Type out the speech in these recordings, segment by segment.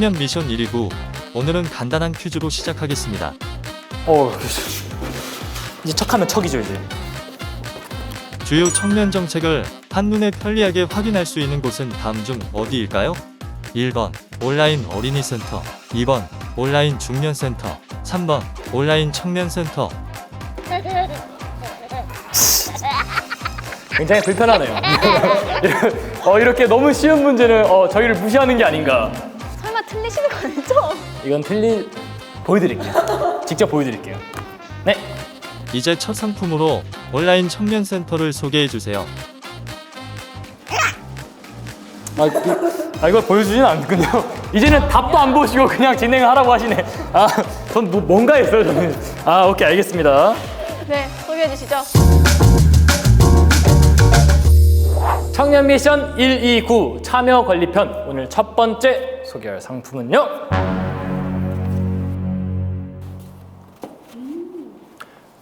청년 미션 129 오늘은 간단한 퀴즈로 시작하겠습니다. 어, 이제 척하면 척이죠 이제. 주요 청년 정책을 한눈에 편리하게 확인할 수 있는 곳은 다음 중 어디일까요? 1번 온라인 어린이센터 2번 온라인 중년센터 3번 온라인 청년센터 굉장히 불편하네요. 어, 이렇게 너무 쉬운 문제는 어, 저희를 무시하는 게 아닌가. 이건 틀리 보여드릴게요. 직접 보여드릴게요. 네, 이제 첫 상품으로 온라인 청년 센터를 소개해 주세요. 아, 이, 아 이걸 보여주지는 않군요. 이제는 답도 안 보시고 그냥 진행하라고 하시네. 아, 전 뭐, 뭔가 했어요 저는. 아, 오케이 알겠습니다. 네, 소개해 주시죠. 청년 미션 129 참여 관리편 오늘 첫 번째 소개할 상품은요.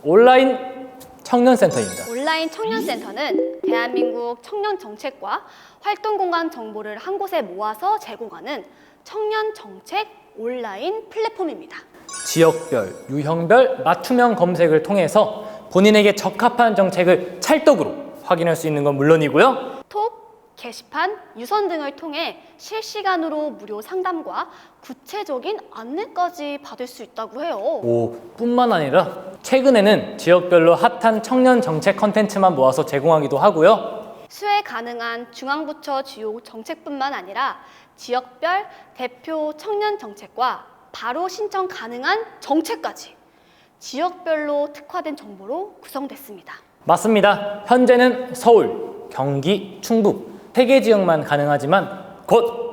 온라인 청년센터입니다. 온라인 청년센터는 대한민국 청년 정책과 활동 공간 정보를 한 곳에 모아서 제공하는 청년 정책 온라인 플랫폼입니다. 지역별, 유형별 맞춤형 검색을 통해서 본인에게 적합한 정책을 찰떡으로 확인할 수 있는 건 물론이고요. 톡, 게시판, 유선 등을 통해 실시간으로 무료 상담과 구체적인 안내까지 받을 수 있다고 해요. 오, 뿐만 아니라 최근에는 지역별로 핫한 청년 정책 컨텐츠만 모아서 제공하기도 하고요. 수혜 가능한 중앙부처 주요 정책뿐만 아니라 지역별 대표 청년 정책과 바로 신청 가능한 정책까지 지역별로 특화된 정보로 구성됐습니다. 맞습니다. 현재는 서울, 경기, 충북 세개 지역만 가능하지만 곧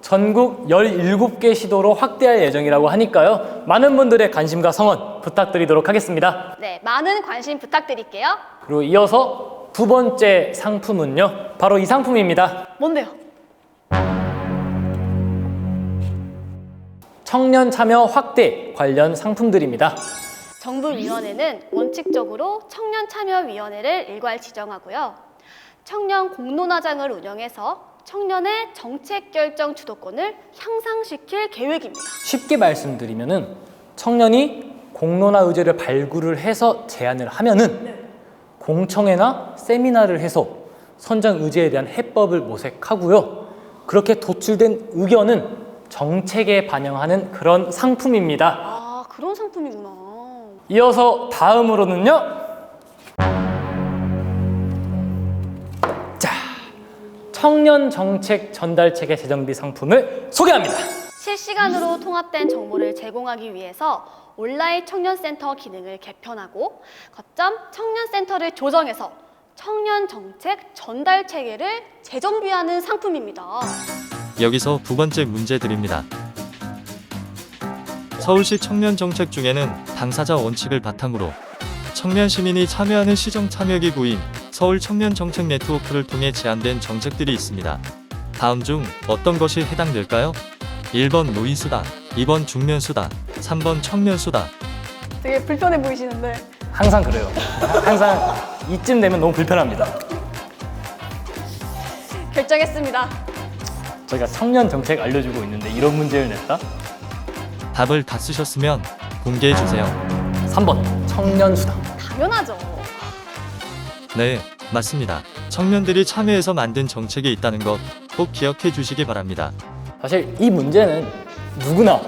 전국 17개 시도로 확대할 예정이라고 하니까요. 많은 분들의 관심과 성원 부탁드리도록 하겠습니다. 네, 많은 관심 부탁드릴게요. 그리고 이어서 두 번째 상품은요. 바로 이 상품입니다. 뭔데요? 청년 참여 확대 관련 상품들입니다. 정부위원회는 원칙적으로 청년참여위원회를 일괄 지정하고요. 청년 공론화장을 운영해서 청년의 정책 결정 주도권을 향상시킬 계획입니다. 쉽게 말씀드리면은 청년이 공론화 의제를 발굴을 해서 제안을 하면은 공청회나 세미나를 해서 선정 의제에 대한 해법을 모색하고요. 그렇게 도출된 의견은 정책에 반영하는 그런 상품입니다. 아, 그런 상품이구나. 이어서 다음으로는요. 청년 정책 전달 체계 재정비 상품을 소개합니다. 실시간으로 통합된 정보를 제공하기 위해서 온라인 청년센터 기능을 개편하고 거점 청년센터를 조정해서 청년 정책 전달 체계를 재정비하는 상품입니다. 여기서 두 번째 문제 드립니다. 서울시 청년 정책 중에는 당사자 원칙을 바탕으로 청년 시민이 참여하는 시정 참여기 구인 서울 청년 정책 네트워크를 통해 제안된 정책들이 있습니다. 다음 중 어떤 것이 해당될까요? 1번 노인수당, 2번 중년수당, 3번 청년수당. 되게 불편해 보이시는데 항상 그래요. 항상 이쯤 되면 너무 불편합니다. 결정했습니다. 저희가 청년 정책 알려주고 있는데 이런 문제를 냈다? 답을 다 쓰셨으면 공개해 주세요. 3번 청년 수당. 당연하죠. 네, 맞습니다. 청년들이 참여해서 만든 정책이 있다는 것 꼭 기억해 주시기 바랍니다. 사실 이 문제는 누구나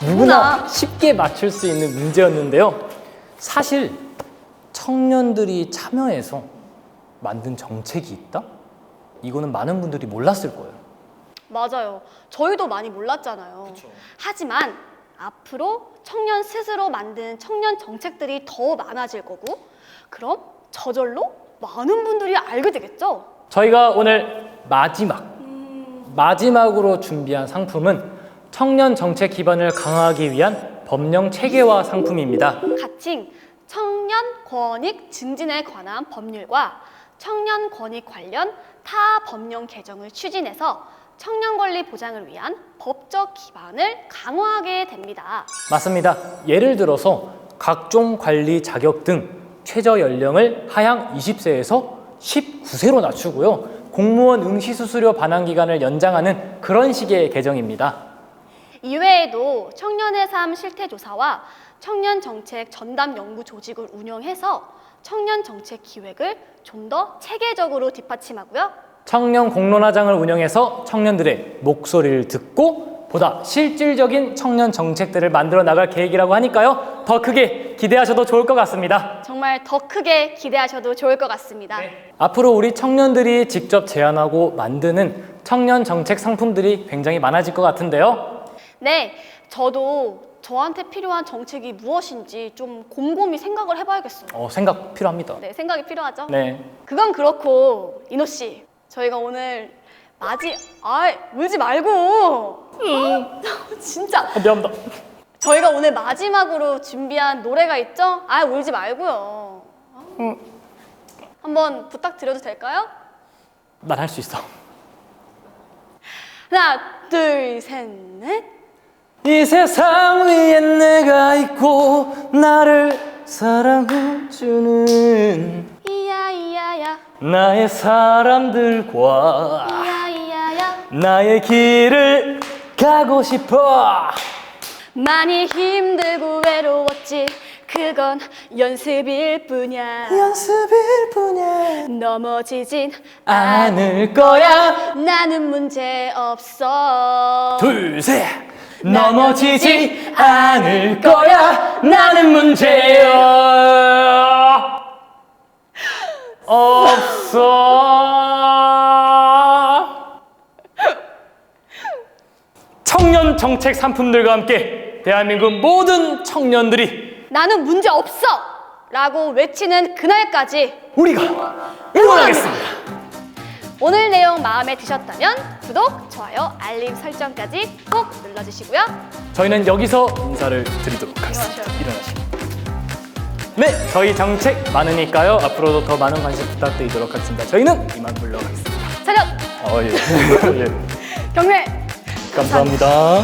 누구나 쉽게 맞출 수 있는 문제였는데요. 사실 청년들이 참여해서 만든 정책이 있다? 이거는 많은 분들이 몰랐을 거예요. 맞아요. 저희도 많이 몰랐잖아요. 하지만 앞으로 청년 스스로 만든 청년 정책들이 더 많아질 거고, 그럼 저절로 많은 분들이 알게 되겠죠? 저희가 오늘 마지막 마지막으로 준비한 상품은 청년 정책 기반을 강화하기 위한 법령 체계화 상품입니다. 가칭 청년 권익 증진에 관한 법률과 청년 권익 관련 타 법령 개정을 추진해서 청년 권리 보장을 위한 법적 기반을 강화하게 됩니다. 맞습니다. 예를 들어서 각종 관리 자격 등 최저 연령을 하향 20세에서 19세로 낮추고요. 공무원 응시 수수료 반환 기간을 연장하는 그런 식의 개정입니다. 이외에도 청년의 삶 실태 조사와 청년 정책 전담 연구 조직을 운영해서 청년 정책 기획을 좀 더 체계적으로 뒷받침하고요. 청년 공론화장을 운영해서 청년들의 목소리를 듣고 보다 실질적인 청년 정책들을 만들어 나갈 계획이라고 하니까요. 더 크게 기대하셔도 좋을 것 같습니다. 정말 더 크게 기대하셔도 좋을 것 같습니다. 앞으로 우리 청년들이 직접 제안하고 만드는 청년 정책 상품들이 굉장히 많아질 것 같은데요. 네, 저도 저한테 필요한 정책이 무엇인지 좀 곰곰이 생각을 해봐야겠어요. 어, 생각 필요합니다. 네, 생각이 필요하죠. 네. 그건 그렇고 이노 씨, 저희가 오늘 맞이, 아, 울지 말고. 진짜 아, 미안합니다. 저희가 오늘 마지막으로 준비한 노래가 있죠? 아, 울지 말고요. 한번 부탁드려도 될까요? 난 할 수 있어. 하나, 둘, 셋, 넷. 이 세상 위에 내가 있고 나를 사랑해주는 이야, 이야야, 나의 사람들과 이야, 이야야. 나의 길을 가고 싶어. 많이 힘들고 외로웠지. 그건 연습일 뿐이야. 연습일 뿐이야. 넘어지진 않을 거야. 나는 문제 없어. 둘, 셋. 넘어지지 않을 거야. 나는 문제야. 없어. 청년 정책 상품들과 함께 대한민국 모든 청년들이 나는 문제 없어! 라고 외치는 그날까지 우리가 응원하겠습니다. 오늘 내용 마음에 드셨다면 구독, 좋아요, 알림 설정까지 꼭 눌러주시고요. 저희는 여기서 인사를 드리도록 하겠습니다. 일어나셔요. 일어나시고. 네, 저희 정책 많으니까요. 앞으로도 더 많은 관심 부탁드리도록 하겠습니다. 저희는 이만 물러가겠습니다. 차렷! 어, 예. 예. 경례! 감사합니다.